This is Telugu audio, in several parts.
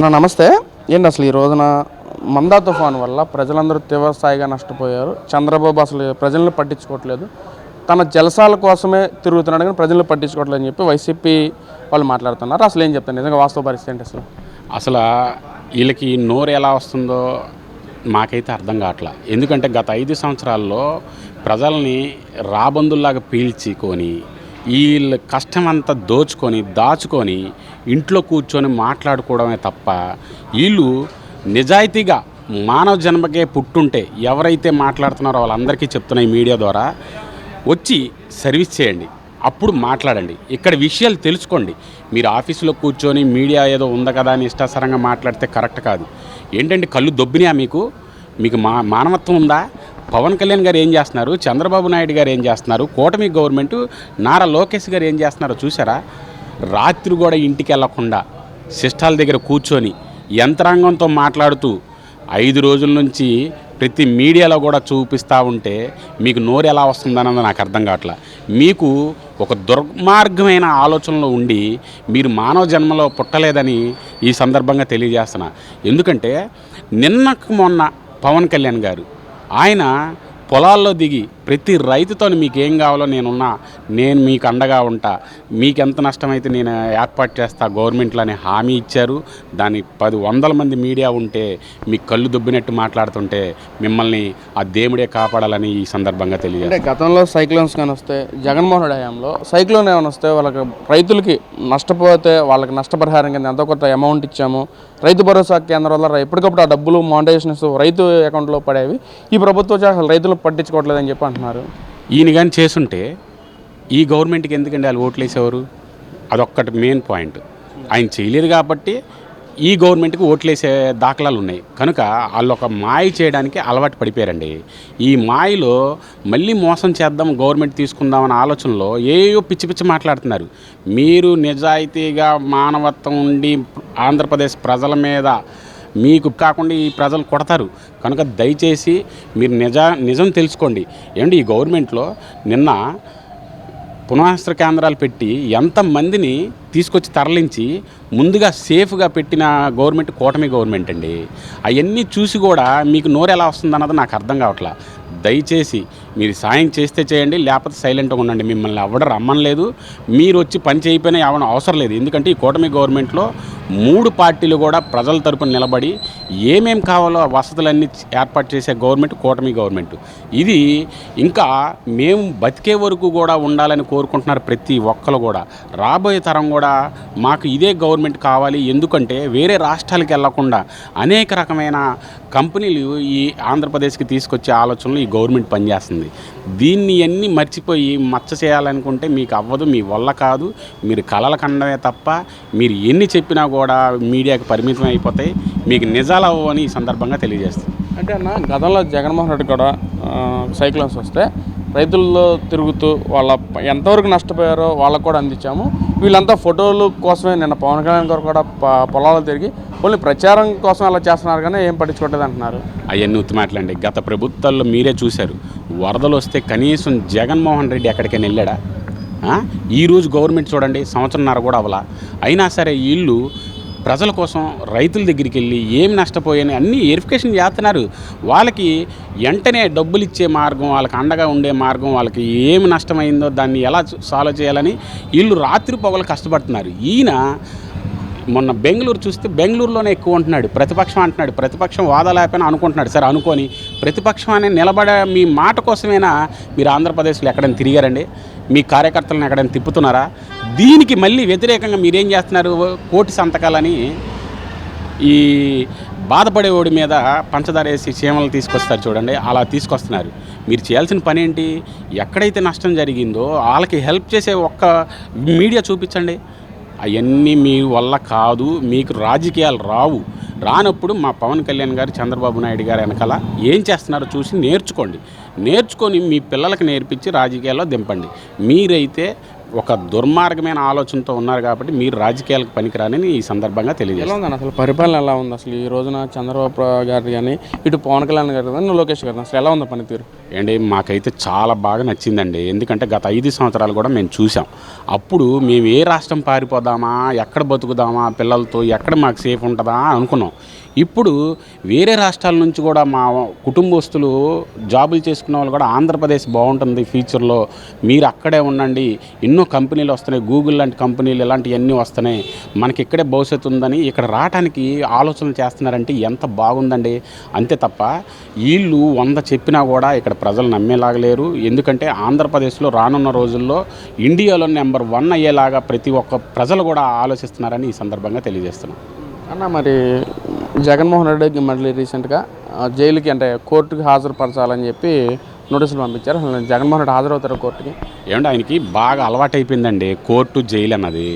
అన్న నమస్తే. ఏంటి అసలు ఈ రోజున మందా తుఫాన్ వల్ల ప్రజలందరూ తీవ్రస్థాయిగా నష్టపోయారు. చంద్రబాబు అసలు ప్రజలను పట్టించుకోవట్లేదు. తన జలసాల కోసమే తిరుగుతున్నాడు కానీ ప్రజలను పట్టించుకోవట్లేదు అని చెప్పి వైసీపీ వాళ్ళు మాట్లాడుతున్నారు. అసలు ఏం చెప్తారు? నిజంగా వాస్తవ పరిస్థితి ఏంటి అసలు? అసలు వీళ్ళకి నోరు ఎలా వస్తుందో మాకైతే అర్థం కావట్లా. ఎందుకంటే గత ఐదు సంవత్సరాల్లో ప్రజల్ని రాబందుల్లాగా పీల్చుకొని వీళ్ళ కష్టం అంతా దోచుకొని దాచుకొని ఇంట్లో కూర్చొని మాట్లాడుకోవడమే తప్ప వీళ్ళు నిజాయితీగా మానవ జన్మకే పుట్టుంటే ఎవరైతే మాట్లాడుతున్నారో వాళ్ళందరికీ చెప్తున్న ఈ మీడియా ద్వారా వచ్చి సర్వీస్ చేయండి. అప్పుడు మాట్లాడండి. ఇక్కడ విషయాలు తెలుసుకోండి. మీరు ఆఫీసులో కూర్చొని మీడియా ఏదో ఉంది కదా అని ఇష్టాసరంగా మాట్లాడితే కరెక్ట్ కాదు. ఏంటంటే కళ్ళు దొబ్బినాయా మీకు? మీకు మా మానవత్వం ఉందా? పవన్ కళ్యాణ్ గారు ఏం చేస్తున్నారు? చంద్రబాబు నాయుడు గారు ఏం చేస్తున్నారు? కూటమి గవర్నమెంట్ నారా లోకేష్ గారు ఏం చేస్తున్నారో చూసారా రాత్రి కూడా ఇంటికి వెళ్ళకుండా సిస్టాల దగ్గర కూర్చొని యంత్రాంగంతో మాట్లాడుతూ ఐదు రోజుల నుంచి ప్రతి మీడియాలో కూడా చూపిస్తూ ఉంటే మీకు నోరు ఎలా వస్తుందన్నది నాకు అర్థం కావట్లా. మీకు ఒక దుర్మార్గమైన ఆలోచనలో ఉండి మీరు మానవ జన్మలో పుట్టలేదని ఈ సందర్భంగా తెలియజేస్తున్నా. ఎందుకంటే నిన్నకు మొన్న పవన్ కళ్యాణ్ గారు ఆయన పొలాల్లో దిగి ప్రతి రైతుతో మీకు ఏం కావాలో నేనున్నా నేను మీకు అండగా ఉంటా. మీకు ఎంత నష్టమైతే నేను ఏర్పాటు చేస్తా గవర్నమెంట్లో అని హామీ ఇచ్చారు. దాని పది వందల మంది మీడియా ఉంటే మీ కళ్ళు దుబ్బినట్టు మాట్లాడుతుంటే మిమ్మల్ని ఆ దేవుడే కాపాడాలని ఈ సందర్భంగా తెలియదు అంటే గతంలో సైక్లోన్స్ కానీ వస్తే జగన్మోహన్ రెడ్డి హయాంలో సైక్లోన్ ఏమైనా వస్తే వాళ్ళకి రైతులకి నష్టపోతే వాళ్ళకి నష్టపరిహారం కింద ఎంతో కొంత అమౌంట్ ఇచ్చాము. రైతు భరోసా కేంద్రం వల్ల ఎప్పటికప్పుడు ఆ డబ్బులు మానిటైజేషన్స్ రైతు అకౌంట్లో పడేవి. ఈ ప్రభుత్వం అసలు రైతులు పట్టించుకోవట్లేదని చెప్పి అంటున్నారు ఈయన కానీ చేసుంటే ఈ గవర్నమెంట్కి ఎందుకండి వాళ్ళు ఓట్లు వేసేవారు అదొక్కటి మెయిన్ పాయింట్ ఆయన చేయలేదు కాబట్టి ఈ గవర్నమెంట్కి ఓట్లేసే దాఖలాలు ఉన్నాయి. కనుక వాళ్ళు ఒక మాయ చేయడానికి అలవాటు పడిపోయారండి. ఈ మాయలో మళ్ళీ మోసం చేద్దాం గవర్నమెంట్ తీసుకుందామన్న ఆలోచనలో ఏయో పిచ్చి పిచ్చి మాట్లాడుతున్నారు. మీరు నిజాయితీగా మానవత్వం ఉండి ఆంధ్రప్రదేశ్ ప్రజల మీద మీకు కాకుండా ఈ ప్రజలు కొడతారు. కనుక దయచేసి మీరు నిజ నిజం తెలుసుకోండి. ఏమండి ఈ గవర్నమెంట్లో నిన్న పునఃస్త్ర కేంద్రాలు పెట్టి ఎంతమందిని తీసుకొచ్చి తరలించి ముందుగా సేఫ్గా పెట్టిన గవర్నమెంట్ కూటమి గవర్నమెంట్ అండి. అవన్నీ చూసి కూడా మీకు నోరు ఎలా వస్తుందన్నది నాకు అర్థం కావట్లా. దయచేసి మీరు సాయం చేస్తే చేయండి లేకపోతే సైలెంట్గా ఉండండి. మిమ్మల్ని ఎవడ రమ్మనలేదు. మీరు వచ్చి పని చేయకపోయినా ఎవరిని అవసరం లేదు. ఎందుకంటే ఈ కూటమి గవర్నమెంట్లో మూడు పార్టీలు కూడా ప్రజల తరపున నిలబడి ఏమేం కావాలో వసతులన్నీ ఏర్పాటు చేసే గవర్నమెంట్ కూటమి గవర్నమెంట్. ఇది ఇంకా మేము బతికే వరకు కూడా ఉండాలని కోరుకుంటున్నారు ప్రతి ఒక్కరు కూడా. రాబోయే తరం కూడా మాకు ఇదే గవర్నమెంట్ కావాలి. ఎందుకంటే వేరే రాష్ట్రాలకు వెళ్ళకుండా అనేక రకమైన కంపెనీలు ఈ ఆంధ్రప్రదేశ్కి తీసుకొచ్చే ఆలోచనలు ఈ గవర్నమెంట్ పనిచేస్తుంది. దీన్ని అన్నీ మర్చిపోయి మచ్చ చేయాలనుకుంటే మీకు అవ్వదు మీ వల్ల కాదు. మీరు కలల కండమే తప్ప మీరు ఎన్ని చెప్పినా కూడా మీడియాకి పరిమితం అయిపోతాయి. మీకు నిజాలు అవ్వని ఈ సందర్భంగా తెలియజేస్తుంది అంటే అన్న గతంలో జగన్మోహన్ రెడ్డి కూడా సైక్లోన్స్ వస్తే రైతుల్లో తిరుగుతూ వాళ్ళ ఎంతవరకు నష్టపోయారో వాళ్ళకు కూడా అందించాము. వీళ్ళంతా ఫోటోలు కోసమే. నిన్న పవన్ కళ్యాణ్ గారు కూడా పొలాలు తిరిగి ఓన్లీ ప్రచారం కోసం అలా చేస్తున్నారు కానీ ఏం పట్టించుకోవట్లేదు అంటున్నారు. అవన్నీ ఉత్తమాటలండి గత ప్రభుత్వాల్లో మీరే చూశారు. వరదలు వస్తే కనీసం జగన్మోహన్ రెడ్డి ఎక్కడికైనా వెళ్ళాడా? ఈరోజు గవర్నమెంట్ చూడండి సంవత్సరంన్నర కూడా అవలా అయినా సరే వీళ్ళు ప్రజల కోసం రైతుల దగ్గరికి వెళ్ళి ఏమి నష్టపోయాయని అన్నీ వెరిఫికేషన్ చేస్తున్నారు. వాళ్ళకి వెంటనే డబ్బులు ఇచ్చే మార్గం వాళ్ళకి అండగా ఉండే మార్గం వాళ్ళకి ఏమి నష్టమైందో దాన్ని ఎలా సాల్వ్ చేయాలని వీళ్ళు రాత్రి పొగలు కష్టపడుతున్నారు. ఈయన మొన్న బెంగళూరు చూస్తే బెంగళూరులోనే ఎక్కువ ఉంటున్నాడు. ప్రతిపక్షం అంటున్నాడు. ప్రతిపక్షం వాదాలేపని అనుకుంటున్నాడు. సరే అనుకొని ప్రతిపక్షం అనే నిలబడే మీ మాట కోసమైనా మీరు ఆంధ్రప్రదేశ్లో ఎక్కడైనా తిరిగారండి? మీ కార్యకర్తలను ఎక్కడైనా తిప్పుతున్నారా? దీనికి మళ్ళీ వ్యతిరేకంగా మీరేం చేస్తున్నారు? కోటి సంతకాలని ఈ బాధపడేవాడి మీద పంచదార వేసి చీమలు తీసుకొస్తారు చూడండి అలా తీసుకొస్తున్నారు. మీరు చేయాల్సిన పని ఏంటి? ఎక్కడైతే నష్టం జరిగిందో వాళ్ళకి హెల్ప్ చేసే ఒక్క మీడియా చూపించండి. అవన్నీ మీ వల్ల కాదు మీకు రాజకీయాలు రావు. రానప్పుడు మా పవన్ కళ్యాణ్ గారు చంద్రబాబు నాయుడు గారు వెనకాల ఏం చేస్తున్నారో చూసి నేర్చుకోండి. నేర్చుకొని మీ పిల్లలకు నేర్పించి రాజకీయాల్లో దింపండి. మీరైతే ఒక దుర్మార్గమైన ఆలోచనతో ఉన్నారు కాబట్టి మీరు రాజకీయాలకు పనికిరానని ఈ సందర్భంగా తెలియజేస్తాను అసలు పరిపాలన ఎలా ఉంది? అసలు ఈ రోజున చంద్రబాబు గారు కానీ ఇటు పవన్ కళ్యాణ్ గారు కానీ లోకేష్ గారు అసలు ఎలా ఉంది పనితీరు? ఏంటి మాకైతే చాలా బాగా నచ్చిందండి. ఎందుకంటే గత ఐదు సంవత్సరాలు కూడా మేము చూసాం అప్పుడు మేము ఏ రాష్ట్రం పారిపోదామా ఎక్కడ బతుకుదామా పిల్లలతో ఎక్కడ మాకు సేఫ్ ఉంటుందా అనుకున్నాం. ఇప్పుడు వేరే రాష్ట్రాల నుంచి కూడా మా కుటుంబస్తులు జాబులు చేసుకున్న వాళ్ళు కూడా ఆంధ్రప్రదేశ్ బాగుంటుంది ఫ్యూచర్లో. మీరు అక్కడే ఉండండి. ఎన్నో కంపెనీలు వస్తున్నాయి. గూగుల్ లాంటి కంపెనీలు ఇలాంటివన్నీ వస్తున్నాయి. మనకి ఇక్కడే భవిష్యత్తు ఉందని ఇక్కడ రావడానికి ఆలోచనలు చేస్తున్నారంటే ఎంత బాగుందండి. అంతే తప్ప వీళ్ళు వంద చెప్పినా కూడా ఇక్కడ ప్రజలు నమ్మేలాగలేరు ఎందుకంటే ఆంధ్రప్రదేశ్లో రానున్న రోజుల్లో ఇండియాలో నెంబర్ వన్ అయ్యేలాగా ప్రతి ఒక్క ప్రజలు కూడా ఆలోచిస్తున్నారని ఈ సందర్భంగా తెలియజేస్తున్నాం. అన్న మరి జగన్మోహన్ రెడ్డికి మళ్ళీ రీసెంట్గా జైలుకి అంటే కోర్టుకి హాజరుపరచాలని చెప్పి నోటీసులు పంపించారు. అసలు జగన్మోహన్ రెడ్డి హాజరవుతారు కోర్టుకి? ఏమంటే ఆయనకి బాగా అలవాటైపోయిందండి. కోర్టు జైలు అన్నది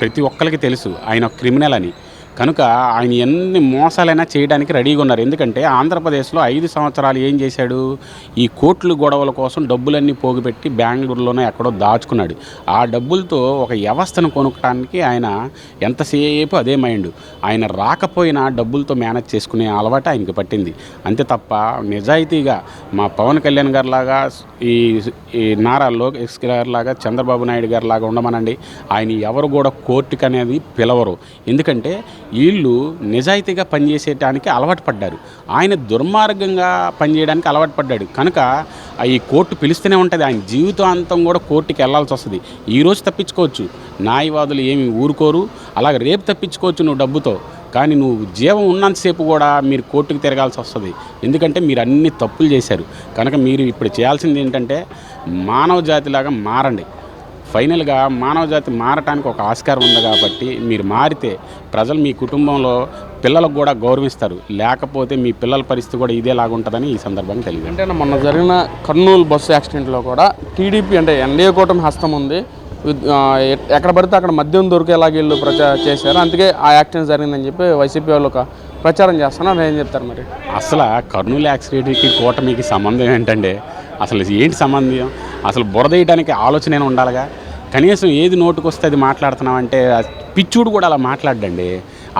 ప్రతి ఒక్కరికి తెలుసు. ఆయన క్రిమినల్ అని. కనుక ఆయన ఎన్ని మోసాలైనా చేయడానికి రెడీగా ఉన్నారు. ఎందుకంటే ఆంధ్రప్రదేశ్లో ఐదు సంవత్సరాలు ఏం చేశాడు? ఈ కోట్లు గొడవల కోసం డబ్బులన్నీ పోగుపెట్టి బెంగళూరులోనే ఎక్కడో దాచుకున్నాడు. ఆ డబ్బులతో ఒక వ్యవస్థను కొనుక్కడానికి ఆయన ఎంతసేపు అదే మైండ్. ఆయన రాకపోయినా డబ్బులతో మేనేజ్ చేసుకునే అలవాటు ఆయనకి పట్టింది. అంతే తప్ప నిజాయితీగా మా పవన్ కళ్యాణ్ గారు లాగా ఈ ఈ నారా లోకేష్ గారి లాగా చంద్రబాబు నాయుడు గారు లాగా ఉండమనండి. ఆయన ఎవరు కూడా కోర్టుకి అనేది పిలవరు. ఎందుకంటే వీళ్ళు నిజాయితీగా పనిచేసేటానికి అలవాటు పడ్డారు. ఆయన దుర్మార్గంగా పనిచేయడానికి అలవాటు పడ్డాడు. కనుక ఈ కోర్టు పిలుస్తూనే ఉంటుంది. ఆయన జీవితాంతం కూడా కోర్టుకి వెళ్ళాల్సి వస్తుంది. ఈ రోజు తప్పించుకోవచ్చు. న్యాయవాదులు ఏమి ఊరుకోరు. అలాగే రేపు తప్పించుకోవచ్చు నువ్వు డబ్బుతో. కానీ నువ్వు జీవం ఉన్నంతసేపు కూడా మీరు కోర్టుకు తిరగాల్సి వస్తుంది. ఎందుకంటే మీరు అన్ని తప్పులు చేశారు. కనుక మీరు ఇప్పుడు చేయాల్సింది ఏంటంటే మానవ జాతిలాగా మారండి. ఫైనల్గా మానవ జాతి మారటానికి ఒక ఆస్కారం ఉంది కాబట్టి మీరు మారితే ప్రజలు మీ కుటుంబంలో పిల్లలకు కూడా గౌరవిస్తారు. లేకపోతే మీ పిల్లల పరిస్థితి కూడా ఇదేలాగా ఉంటుందని ఈ సందర్భంగా తెలియదు అంటే మొన్న జరిగిన కర్నూలు బస్సు యాక్సిడెంట్లో కూడా టీడీపీ అంటే ఎన్డీఏ కూటమి హస్తం ఉంది. ఎక్కడ పడితే అక్కడ మద్యం దొరికేలాగా వీళ్ళు ప్రచారం చేశారు. అందుకే ఆ యాక్సిడెంట్ జరిగిందని చెప్పి వైసీపీ వాళ్ళు ఒక ప్రచారం చేస్తున్నారు. ఏం చెప్తారు మరి? అసలు కర్నూలు యాక్సిడెంట్కి కూటమికి సంబంధం ఏంటంటే అసలు ఏంటి సంబంధం? అసలు బురదేయడానికి ఆలోచన ఉండాలిగా? కనీసం ఏది నోటుకు వస్తే అది మాట్లాడుతున్నాం అంటే పిచ్చూడు కూడా అలా మాట్లాడండి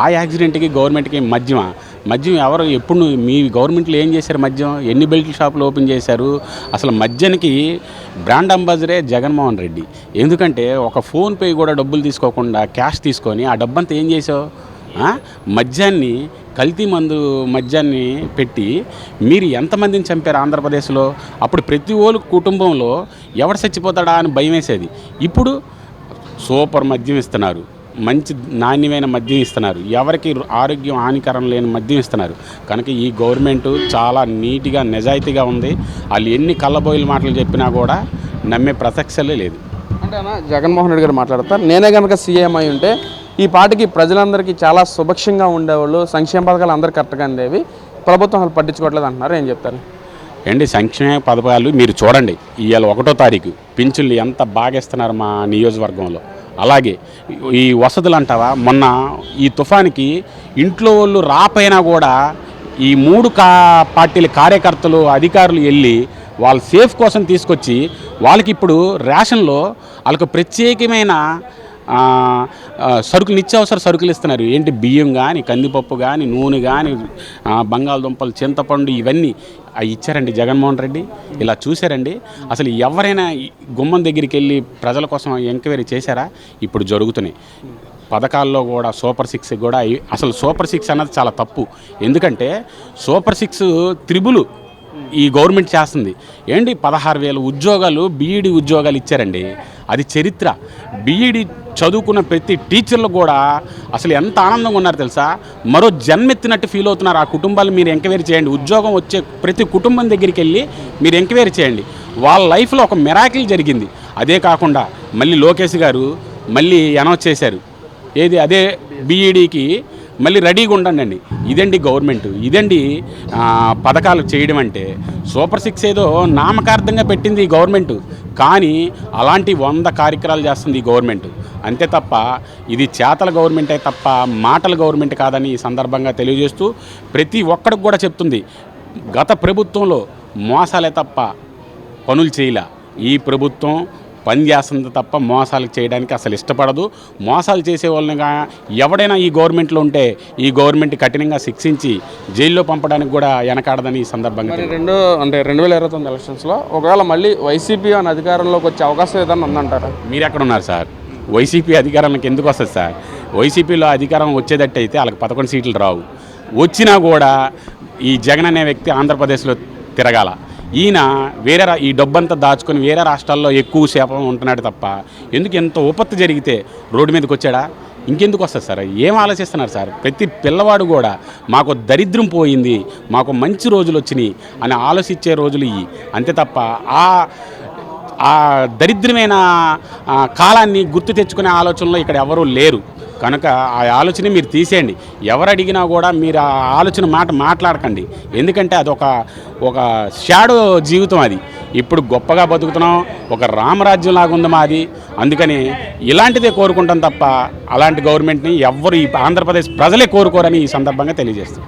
ఆ యాక్సిడెంట్కి గవర్నమెంట్కి మద్యమా మద్యం ఎవరు ఎప్పుడు మీ గవర్నమెంట్లో ఏం చేశారు మద్యం ఎన్ని బెల్ట్ షాపులు ఓపెన్ చేశారు? అసలు మద్యానికి బ్రాండ్ అంబాసిడరే జగన్మోహన్ రెడ్డి. ఎందుకంటే ఒక ఫోన్పే కూడా డబ్బులు తీసుకోకుండా క్యాష్ తీసుకొని ఆ డబ్బంతా ఏం చేసావు? మద్యాన్ని కల్తీ మందు మద్యాన్ని పెట్టి మీరు ఎంతమందిని చంపారు ఆంధ్రప్రదేశ్లో? అప్పుడు ప్రతి ఓళ్ళు కుటుంబంలో ఎవడు చచ్చిపోతాడా అని భయం వేసేది. ఇప్పుడు సూపర్ మద్యం ఇస్తున్నారు. మంచి నాణ్యమైన మద్యం ఇస్తున్నారు. ఎవరికి ఆరోగ్యం హానికరం లేని మద్యం ఇస్తున్నారు. కనుక ఈ గవర్నమెంట్ చాలా నీట్గా నిజాయితీగా ఉంది. వాళ్ళు ఎన్ని కళ్ళబోయిల మాటలు చెప్పినా కూడా నమ్మే ప్రసక్సలే లేదు. అంటే అన్న జగన్మోహన్ రెడ్డి గారు మాట్లాడతారు. నేనే కనుక సీఎం అయి ఉంటే ఈ పాటికి ప్రజలందరికీ చాలా సుభక్షంగా ఉండేవాళ్ళు సంక్షేమ పథకాలు అందరు కరెక్ట్గా అందేవి. ప్రభుత్వం అసలు పట్టించుకోవట్లేదు అంటున్నారు. ఏం చెప్తారు? ఏంటి సంక్షేమ పథకాలు మీరు చూడండి ఇవాళ ఒకటో తారీఖు పింఛన్లు ఎంత బాగా ఇస్తున్నారు మా నియోజకవర్గంలో. అలాగే ఈ వసతులు అంటావా? మొన్న ఈ తుఫానికి ఇంట్లో వాళ్ళు రాపోయినా కూడా ఈ మూడు కా పార్టీల కార్యకర్తలు అధికారులు వెళ్ళి వాళ్ళ సేఫ్ కోసం తీసుకొచ్చి వాళ్ళకి ఇప్పుడు రేషన్లో వాళ్ళకు ప్రత్యేకమైన సరుకులు నిత్యావసర సరుకులు ఇస్తున్నారు. ఏంటి బియ్యం కానీ కందిపప్పు కానీ నూనె కానీ బంగాళదుంపలు చింతపండు ఇవన్నీ అవి ఇచ్చారండి జగన్మోహన్ రెడ్డి. ఇలా చూశారండి. అసలు ఎవరైనా గుమ్మం దగ్గరికి వెళ్ళి ప్రజల కోసం ఎంక్వైరీ చేశారా? ఇప్పుడు జరుగుతున్నాయి. పథకాల్లో కూడా సూపర్ సిక్స్ కూడా అసలు సూపర్ సిక్స్ అన్నది చాలా తప్పు. ఎందుకంటే సూపర్ సిక్స్ త్రిబులు ఈ గవర్నమెంట్ చేస్తుంది. ఏంటి పదహారు వేల ఉద్యోగాలు బీఈడి ఉద్యోగాలు ఇచ్చారండి. అది చరిత్ర. బీఈడి చదువుకున్న ప్రతి టీచర్లు కూడా అసలు ఎంత ఆనందంగా ఉన్నారు తెలుసా? మరో జన్మెత్తినట్టు ఫీల్ అవుతున్నారు. ఆ కుటుంబాలు మీరు ఎంక్వైరీ చేయండి. ఉద్యోగం వచ్చే ప్రతి కుటుంబం దగ్గరికి వెళ్ళి మీరు ఎంక్వైరీ చేయండి. వాళ్ళ లైఫ్లో ఒక మెరాకిల్ జరిగింది. అదే కాకుండా మళ్ళీ లోకేష్ గారు మళ్ళీ అనౌన్స్ చేశారు. ఏది? అదే బీఈడికి మళ్ళీ రెడీగా ఉండండి ఇదండి గవర్నమెంట్ ఇదండి పథకాలు చేయడం అంటే సూపర్ సిక్స్ ఏదో నామకార్థంగా పెట్టింది ఈ గవర్నమెంట్ కానీ అలాంటి వంద కార్యక్రమాలు చేస్తుంది ఈ గవర్నమెంట్. అంతే తప్ప ఇది చేతల గవర్నమెంటే తప్ప మాటల గవర్నమెంట్ కాదని ఈ సందర్భంగా తెలియజేస్తూ ప్రతి ఒక్కడికి కూడా చెప్తుంది. గత ప్రభుత్వంలో మోసాలే తప్ప పనులు చేయలే. ఈ ప్రభుత్వం పని చేస్తుంది తప్ప మోసాలు చేయడానికి అసలు ఇష్టపడదు. మోసాలు చేసే వాళ్ళని ఎవడైనా ఈ గవర్నమెంట్లో ఉంటే ఈ గవర్నమెంట్ కఠినంగా శిక్షించి జైల్లో పంపడానికి కూడా వెనకాడదని ఈ సందర్భంగా రెండు అంటే రెండు వేల ఇరవై తొమ్మిది ఎలక్షన్స్లో ఒకవేళ మళ్ళీ వైసీపీ అని అధికారంలోకి వచ్చే అవకాశం ఏదైనా ఉందంటారా? మీరు ఎక్కడ ఉన్నారు సార్? వైసీపీ అధికారంలోకి ఎందుకు వస్తుంది సార్? వైసీపీలో అధికారం వచ్చేటట్టు అయితే వాళ్ళకి పదకొండు సీట్లు రావు. వచ్చినా కూడా ఈ జగన్ అనే వ్యక్తి ఆంధ్రప్రదేశ్లో తిరగాల. ఈయన వేరే ఈ డబ్బంతా దాచుకొని వేరే రాష్ట్రాల్లో ఎక్కువ శాపం ఉంటున్నాడు తప్ప ఎందుకు ఎంత ఉపత్తి జరిగితే రోడ్డు మీదకి వచ్చాడా? ఇంకెందుకు వస్తుంది సార్? ఏం ఆలోచిస్తున్నారు సార్? ప్రతి పిల్లవాడు కూడా మాకు దరిద్రం పోయింది మాకు మంచి రోజులు వచ్చినాయి అని ఆలోచించే రోజులు ఇవి అంతే తప్ప ఆ ఆ దరిద్రమైన కాలాన్ని గుర్తు తెచ్చుకునే ఆలోచనలో ఇక్కడ ఎవరూ లేరు. కనుక ఆ ఆలోచన మీరు తీసేయండి. ఎవరు అడిగినా కూడా మీరు ఆ ఆలోచన మాట మాట్లాడకండి. ఎందుకంటే అది ఒక ఒక షాడో జీవితం అది. ఇప్పుడు గొప్పగా బతుకుతున్నాం ఒక రామరాజ్యం లాగా ఉంది మాది. అందుకని ఇలాంటిదే కోరుకుంటాం తప్ప అలాంటి గవర్నమెంట్ని ఎవ్వరు ఈ ఆంధ్రప్రదేశ్ ప్రజలే కోరుకోరని ఈ సందర్భంగా తెలియజేస్తాం